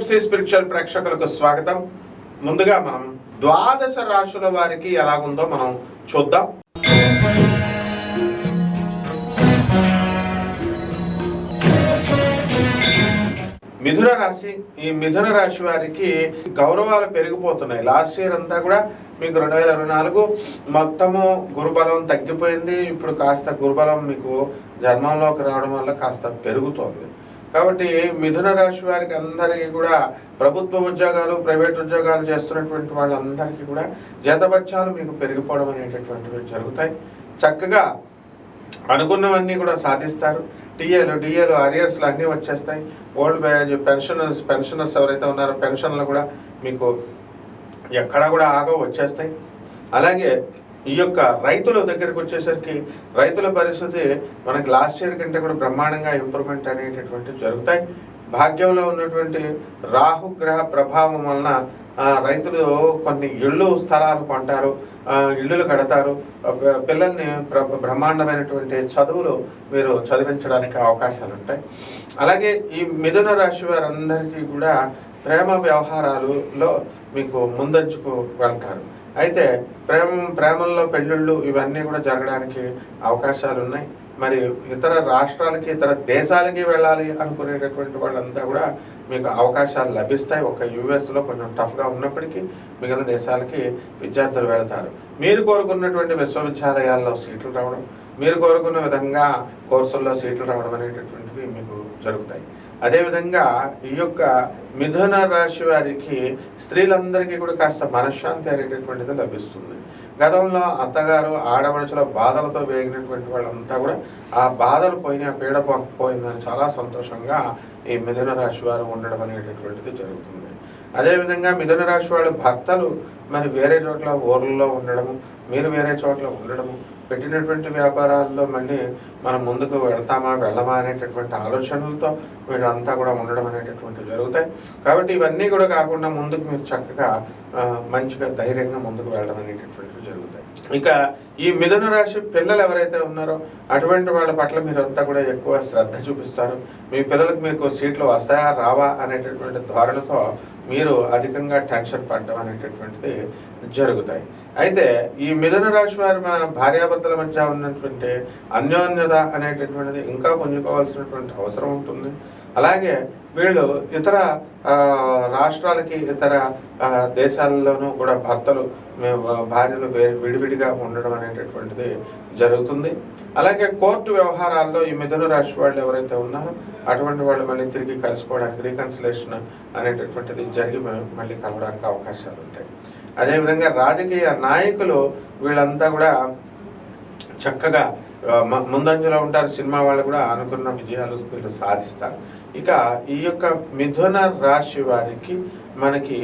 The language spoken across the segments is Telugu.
వంశీ స్పిరిచువల్ ప్రేక్షకులకు స్వాగతం. ముందుగా మనం ద్వాదశ రాశుల వారికి ఎలాగుందో మనం చూద్దాం. మిథున రాశి ఈ మిథున రాశి వారికి గౌరవాలు పెరిగిపోతున్నాయి. లాస్ట్ ఇయర్ అంతా కూడా మీకు రెండు వేల ఇరవై నాలుగు మొత్తము గురుబలం తగ్గిపోయింది. ఇప్పుడు కాస్త గురుబలం మీకు జన్మంలోకి రావడం వల్ల కాస్త పెరుగుతోంది. కాబట్టి మిథున రాశి వారికి అందరికీ కూడా ప్రభుత్వ ఉద్యోగాలు ప్రైవేట్ ఉద్యోగాలు చేస్తున్నటువంటి వాళ్ళందరికీ కూడా జీతబత్యాలు మీకు పెరిగిపోవడం అనేటటువంటివి జరుగుతాయి. చక్కగా అనుకున్నవన్నీ కూడా సాధిస్తారు. టీఏలు డిఏలు అరియర్స్లు అన్నీ వచ్చేస్తాయి. ఓల్డ్ బ్యాజ్ పెన్షనర్స్ పెన్షనర్స్ ఎవరైతే ఉన్నారో పెన్షన్లు కూడా మీకు ఎక్కడా కూడా ఆగో వచ్చేస్తాయి. అలాగే ఈ యొక్క రైతుల దగ్గరకు వచ్చేసరికి రైతుల పరిస్థితి మనకి లాస్ట్ ఇయర్ కంటే కూడా బ్రహ్మాండంగా ఇంప్రూవ్మెంట్ అనేటటువంటి జరుగుతాయి. భాగ్యంలో ఉన్నటువంటి రాహుగ్రహ ప్రభావం వలన రైతులు కొన్ని ఇళ్ళు స్థలాలు కొంటారు ఇళ్ళు కడతారు. పిల్లల్ని ప్ర బ్రహ్మాండమైనటువంటి చదువులు మీరు చదివించడానికి అవకాశాలు ఉంటాయి. అలాగే ఈ మిథున రాశి వారందరికీ కూడా ప్రేమ వ్యవహారాలలో మీకు ముందంచుకు వెళ్తారు. అయితే ప్రేమ ప్రేమల్లో పెళ్ళిళ్ళు ఇవన్నీ కూడా జరగడానికి అవకాశాలు ఉన్నాయి మరి ఇతర రాష్ట్రాలకి ఇతర దేశాలకి వెళ్ళాలి అనుకునేటటువంటి వాళ్ళంతా కూడా మీకు అవకాశాలు లభిస్తాయి. ఒక యుఎస్లో కొంచెం టఫ్గా ఉన్నప్పటికీ మిగిలిన దేశాలకి విద్యార్థులు వెళతారు. మీరు కోరుకున్నటువంటి విశ్వవిద్యాలయాల్లో సీట్లు రావడం మీరు కోరుకున్న విధంగా కోర్సుల్లో సీట్లు రావడం అనేటటువంటివి మీకు జరుగుతాయి. అదేవిధంగా ఈ యొక్క మిథున రాశి వారికి స్త్రీలందరికీ కూడా కాస్త మనశ్శాంతి అనేటటువంటిది లభిస్తుంది. గతంలో అత్తగారు ఆడమనుషుల బాధలతో వేగినటువంటి వాళ్ళంతా కూడా ఆ బాధలు పోయిన పీడ పోయిందని చాలా సంతోషంగా ఈ మిథున రాశి వారు ఉండడం అనేటటువంటిది జరుగుతుంది. అదేవిధంగా మిథున రాశి వాళ్ళ భర్తలు మరి వేరే చోట్ల ఊర్లలో ఉండడము మీరు వేరే చోట్ల ఉండడము పెట్టినటువంటి వ్యాపారాల్లో మళ్ళీ మనం ముందుకు వెళ్తామా వెళ్ళమా అనేటటువంటి ఆలోచనలతో వీళ్ళంతా కూడా ఉండడం అనేటటువంటి జరుగుతాయి. కాబట్టి ఇవన్నీ కూడా కాకుండా ముందుకు మీరు చక్కగా మంచిగా ధైర్యంగా ముందుకు వెళ్ళడం అనేటటువంటివి జరుగుతాయి. ఇక ఈ మిథున రాశి పిల్లలు ఎవరైతే ఉన్నారో అటువంటి వాళ్ళ పట్ల మీరంతా కూడా ఎక్కువ శ్రద్ధ చూపిస్తారు. మీ పిల్లలకు మీకు సీట్లు వస్తాయా రావా అనేటటువంటి ధోరణితో మీరు అధికంగా టెన్షన్ పడడం అనేటటువంటిది జరుగుతాయి. అయితే ఈ మిథున రాశి వారి మా భార్యాభర్తల మధ్య ఉన్నటువంటి అన్యోన్యత అనేటటువంటిది ఇంకా పుంజుకోవాల్సినటువంటి అవసరం ఉంటుంది. అలాగే వీళ్ళు ఇతర రాష్ట్రాలకి ఇతర దేశాలలోనూ దేశాల్లోనూ కూడా భర్తలు మేము భార్యలు విడివిడిగా ఉండడం అనేటటువంటిది జరుగుతుంది. అలాగే కోర్టు వ్యవహారాల్లో ఈ మిథున రాశి వాళ్ళు ఎవరైతే ఉన్నారో అటువంటి వాళ్ళు మళ్ళీ తిరిగి కలిసిపోవడానికి రీకన్సిలేషన్ అనేటటువంటిది జరిగి మళ్ళీ కలవడానికి అవకాశాలు ఉంటాయి. అదేవిధంగా రాజకీయ నాయకులు వీళ్ళంతా కూడా చక్కగా ముందంజలో ఉంటారు సినిమా వాళ్ళు కూడా అనుకున్న విజయాలు వీళ్ళు సాధిస్తారు. ఇక ఈ యొక్క మిథున రాశి వారికి మనకి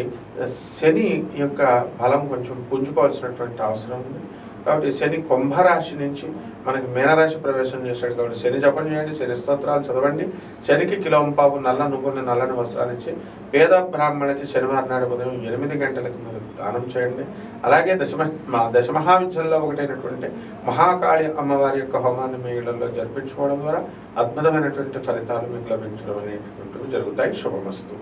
శని యొక్క బలం కొంచెం పుంజుకోవాల్సినటువంటి అవసరం ఉంది. కాబట్టి శని కుంభరాశి నుంచి మనకి మీనరాశి ప్రవేశం చేశాడు కాబట్టి శని జపం చేయండి శని స్తోత్రాలు చదవండి. శనికి కిలోంపాపు నల్ల నువ్వుని నల్లని వస్త్రాలు ఇచ్చి పేద బ్రాహ్మణులకి శనివారం నాడు ఉదయం ఎనిమిది గంటలకు మీరు దానం చేయండి. అలాగే దశమ మా దశమహావిద్యల్లో ఒకటైనటువంటి మహాకాళి అమ్మవారి యొక్క హోమాన్ని మీ ఇళ్ళలో జరిపించుకోవడం ద్వారా అద్భుతమైనటువంటి ఫలితాలు మీకు లభించడం అనేటువంటివి జరుగుతాయి. శుభమస్తు.